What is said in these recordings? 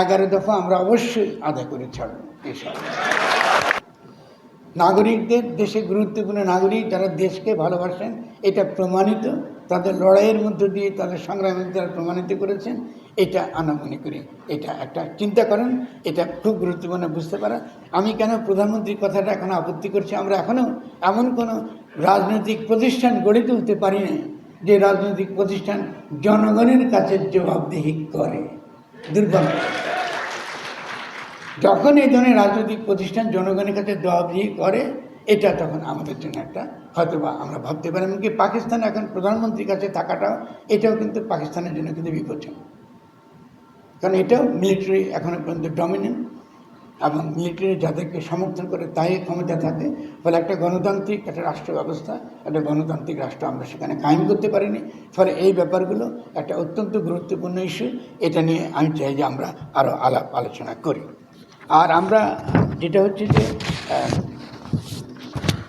এগারো দফা আমরা অবশ্যই আদায় করে ছাড়ব এসব নাগরিকদের দেশে গুরুত্বপূর্ণ নাগরিক যারা দেশকে ভালোবাসেন, এটা প্রমাণিত। তাদের লড়াইয়ের মধ্য দিয়ে তাদের সংগ্রামের দ্বারা প্রমাণিত করেছেন, এটা আমরা মনে করি এটা একটা চিন্তা করেন এটা খুব গুরুত্বপূর্ণ বুঝতে পারা। আমি কেন প্রধানমন্ত্রীর কথাটা এখন আপত্তি করছি, আমরা এখনও এমন কোনো রাজনৈতিক প্রতিষ্ঠান গড়ে তুলতে পারি না যে রাজনৈতিক প্রতিষ্ঠান জনগণের কাছে জবাবদিহি করে। দুর্ভাগ্য যখন এই ধরনের রাজনৈতিক প্রতিষ্ঠান জনগণের কাছে জবাবদিহি করে, এটা তখন আমাদের জন্য একটা হয়তো বা আমরা ভাবতে পারি, এমনকি পাকিস্তান এখন প্রধানমন্ত্রীর কাছে থাকাটাও, এটাও কিন্তু পাকিস্তানের জন্য কিন্তু বিপজ্জনক। কারণ এটাও মিলিটারি এখনও পর্যন্ত ডমিনেন্ট এবং মিলিটারি যাদেরকে সমর্থন করে তাই ক্ষমতা থাকে। ফলে একটা গণতান্ত্রিক, একটা রাষ্ট্র ব্যবস্থা, একটা গণতান্ত্রিক রাষ্ট্র আমরা সেখানে কায়েম করতে পারিনি। ফলে এই ব্যাপারগুলো একটা অত্যন্ত গুরুত্বপূর্ণ ইস্যু এটা নিয়ে আমি চাই যে আমরা আরও আলাপ আলোচনা করি। আর আমরা যেটা হচ্ছে যে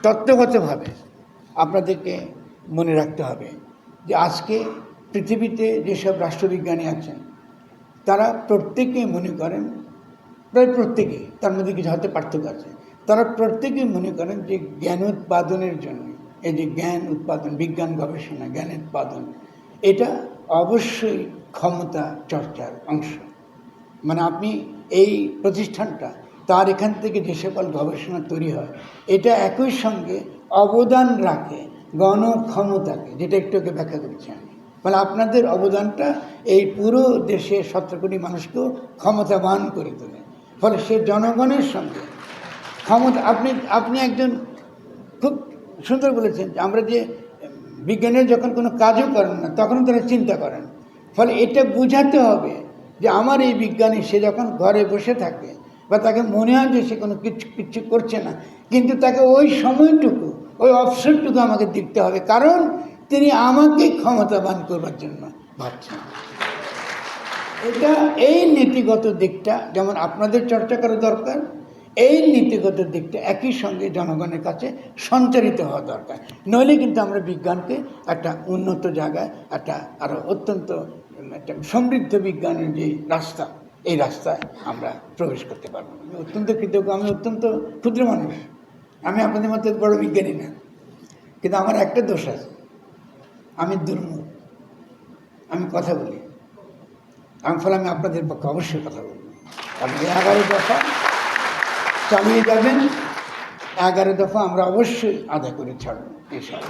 তত্ত্বগতভাবে আপনাদেরকে মনে রাখতে হবে যে আজকে পৃথিবীতে যেসব রাষ্ট্রবিজ্ঞানী আছেন, তারা প্রত্যেকেই মনে করেন প্রায় প্রত্যেকেই তার মধ্যে কিছু হয়তো পার্থক্য আছে। তারা প্রত্যেকেই মনে করেন যে জ্ঞান উৎপাদনের জন্য, এই যে জ্ঞান উৎপাদন, বিজ্ঞান গবেষণা, জ্ঞান উৎপাদন, এটা অবশ্যই ক্ষমতা চর্চার অংশ। মানে আপনি এই প্রতিষ্ঠানটা, তার এখান থেকে যে সকল গবেষণা তৈরি হয়, এটা একই সঙ্গে অবদান রাখে গণক্ষমতাকে, যেটা একটু ওকে ব্যাখ্যা করেছি আমি। মানে আপনাদের অবদানটা এই পুরো দেশের সতেরো কোটি মানুষকেও ক্ষমতাবান করে তোলে। ফলে সে জনগণের সঙ্গে। ক্ষমতা, আপনি আপনি একজন খুব সুন্দর বলেছেন যে আমরা যে বিজ্ঞানের যখন কোনো কাজও করেন না তখন তারা চিন্তা করেন। ফলে এটা বোঝাতে হবে যে আমার এই বিজ্ঞানী, সে যখন ঘরে বসে থাকে বা তাকে মনে হয় যে সে কোনো কিছু কিচ্ছু করছে না, কিন্তু তাকে ওই সময়টুকু, ওই অবসরটুকু আমাকে দিতে হবে। কারণ তিনি আমাকে ক্ষমতাবান করবার জন্য ভাবছেন। এটা এই নীতিগত দিকটা, যেমন আপনাদের চর্চা করা দরকার, এই নীতিগত দিকটা একই সঙ্গে জনগণের কাছে সঞ্চারিত হওয়া দরকার। নইলে কিন্তু আমরা বিজ্ঞানকে একটা উন্নত জায়গায়, একটা আরও অত্যন্ত একটা সমৃদ্ধ বিজ্ঞানের যে রাস্তা, এই রাস্তায় আমরা প্রবেশ করতে পারব। আমি অত্যন্ত কৃতজ্ঞ, আমি অত্যন্ত ক্ষুদ্র মানুষ। আমি আপনাদের মধ্যে বড় বিজ্ঞানী না। কিন্তু আমার একটা দোষ আছে। আমি দুর্মুখ। আমি কথা বলি। আমি ফলে আমি আপনাদের পক্ষে অবশ্যই কথা বলব। আপনি এগারো দফা চালিয়ে যাবেন। এগারো দফা আমরা অবশ্যই আদায় করে ছাড়ব এসব